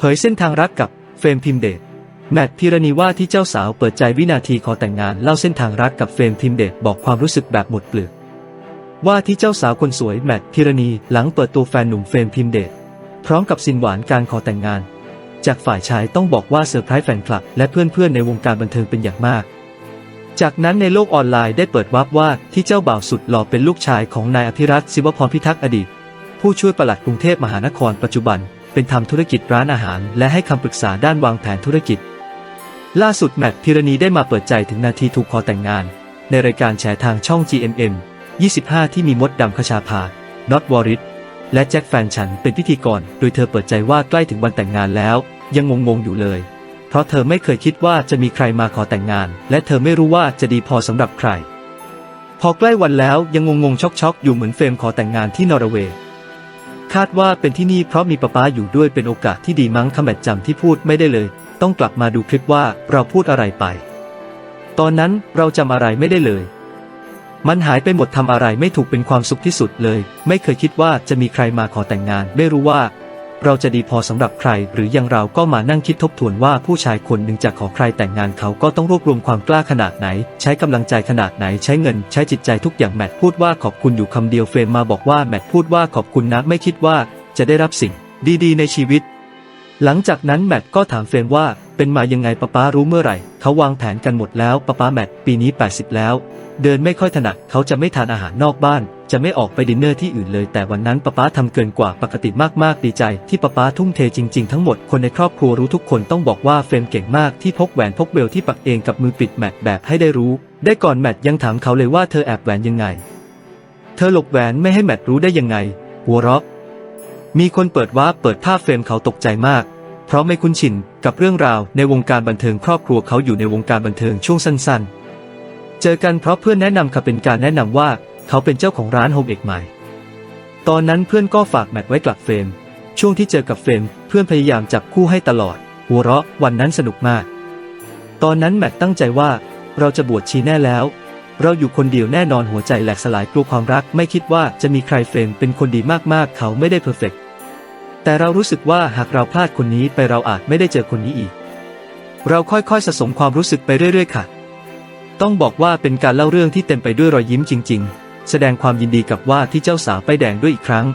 เผยเส้นทางรักกับเฟรมพิมเดชแมทพิรณีว่าที่เจ้าสาวเปิดใจวินาทีขอแต่งงานเล่าเส้นทางรักกับเฟรมพิมเดชบอกความรู้สึกแบบหมดเปลือกว่าที่เจ้าสาวคนสวยแมทพิรณีหลังเปิดตัวแฟนหนุ่มเฟรมพิมเดชพร้อมกับสินหวานการขอแต่งงาน จากฝ่ายชายต้องบอกว่าเซอร์ไพรส์แฟนคลับ และเพื่อนๆในวงการบันเทิงเป็นอย่างมาก จากนั้นในโลกออนไลน์ได้เปิดวับว่าที่เจ้าบ่าวสุดหล่อเป็นลูกชายของนายอภิรัตศิวพรพิทักษ์อดีต ผู้ช่วยปลัดกรุงเทพมหานครปัจจุบัน เป็นทำธุรกิจร้านอาหาร และให้คำปรึกษาด้านวางแผนธุรกิจ ล่าสุดแมทพิรณีได้มาเปิดใจถึงนาทีถูกขอแต่งงาน ในรายการแฉทางช่อง GMM 25 ที่มีมดดำคชาภา น็อตวอริสและแจ็คแฟนฉันเป็นพิธีกร โดยเธอเปิดใจว่าใกล้ถึงวันแต่งงานแล้ว ยังงงๆอยู่เลย เพราะเธอไม่เคยคิดว่าจะมีใครมาขอแต่งงาน และเธอไม่รู้ว่าจะดีพอสำหรับใคร พอใกล้วันแล้วยังงงๆช็อกๆอยู่เหมือนเฟรมขอแต่งงานที่นอร์เวย์ คาดว่าเป็นที่นี่เพราะมีป๊าป้าอยู่ด้วยเป็นโอกาสที่ดีมั้งคำแบดจำที่พูดไม่ได้เลย ต้องกลับมาดูคลิปว่าเราพูดอะไรไป ตอนนั้นเราจำอะไรไม่ได้เลย มันหายไปหมดทำอะไรไม่ถูกเป็นความสุขที่สุดเลย ไม่เคยคิดว่าจะมีใครมาขอแต่งงาน ไม่รู้ว่า เราจะดีพอสำหรับใคร หรือยังเราก็มานั่งคิดทบทวนว่าผู้ชายคนหนึ่งจะขอใครแต่งงานเขาก็ต้องรวบรวมความกล้าขนาดไหน ใช้กำลังใจขนาดไหนใช้เงิน ใช้จิตใจทุกอย่างแมทพูดว่าขอบคุณอยู่คำเดียวเฟรมมาบอกว่าแมทพูดว่าขอบคุณนะไม่คิดว่า จะได้รับสิ่ง ดีๆ ในชีวิต หลังจากนั้นแมทก็ถามเฟรมว่าเป็นมายังไงป้าป้ารู้เมื่อไหร่ เขาวางแผนกันหมดแล้วป้าป้าแมทปีนี้ 80 แล้ว เดินไม่ค่อยถนัดเขาจะไม่ทานอาหารนอกบ้าน จะไม่ออกไปดินเนอร์ที่อื่นเลย แต่วันนั้นป้าป้าทำเกินกว่าปกติมากๆดีใจ ที่ป้าป้าทุ่มเทจริงๆทั้งหมดคนในครอบครัวรู้ทุกคนต้องบอกว่าเฟรมเก่งมากที่พกแหวนพกเบลที่ปักเองกับมือปิดแมทแบบให้ได้รู้ ได้ก่อนแมทยังถามเขาเลยว่าเธอแอบแหวนยังไง เธอหลบแหวนไม่ให้แมทรู้ได้ยังไงหัวเราะมีคนเปิดว่าเปิดภาพเฟรมเขาตกใจมาก เพราะไม่คุ้นชินกับเรื่องราวในวงการบันเทิงครอบครัวเขาอยู่ในวงการบันเทิงช่วงสั้นๆ เจอกันเพราะเพื่อนแนะนำค่ะเป็นการแนะนำว่า เขาเป็นเจ้าของร้านโฮมเอกใหม่ ตอนนั้นเพื่อนก็ฝากแมทไว้กลับเฟรม ช่วงที่เจอกับเฟรม เพื่อนพยายามจับคู่ให้ตลอด หัวเราะวันนั้นสนุกมาก ตอนนั้นแมทตั้งใจว่าเราจะบวชชีแน่แล้ว เราอยู่คนเดียวแน่นอนหัวใจแหลกสลายกลัวความรักไม่คิดว่าจะมีใครเฟรมเป็นคนดีมากๆ เขาไม่ได้เพอร์เฟกต์แต่เรารู้สึกว่าหากเราพลาดคนนี้ไปเราอาจไม่ได้เจอคนนี้อีก เราค่อยๆสะสมความรู้สึกไปเรื่อยๆค่ะ ต้องบอกว่าเป็นการเล่าเรื่องที่เต็มไปด้วยรอยยิ้มจริง ๆ แสดงความยินดีกับว่าที่เจ้าสาวป้ายแดงด้วยอีกครั้ง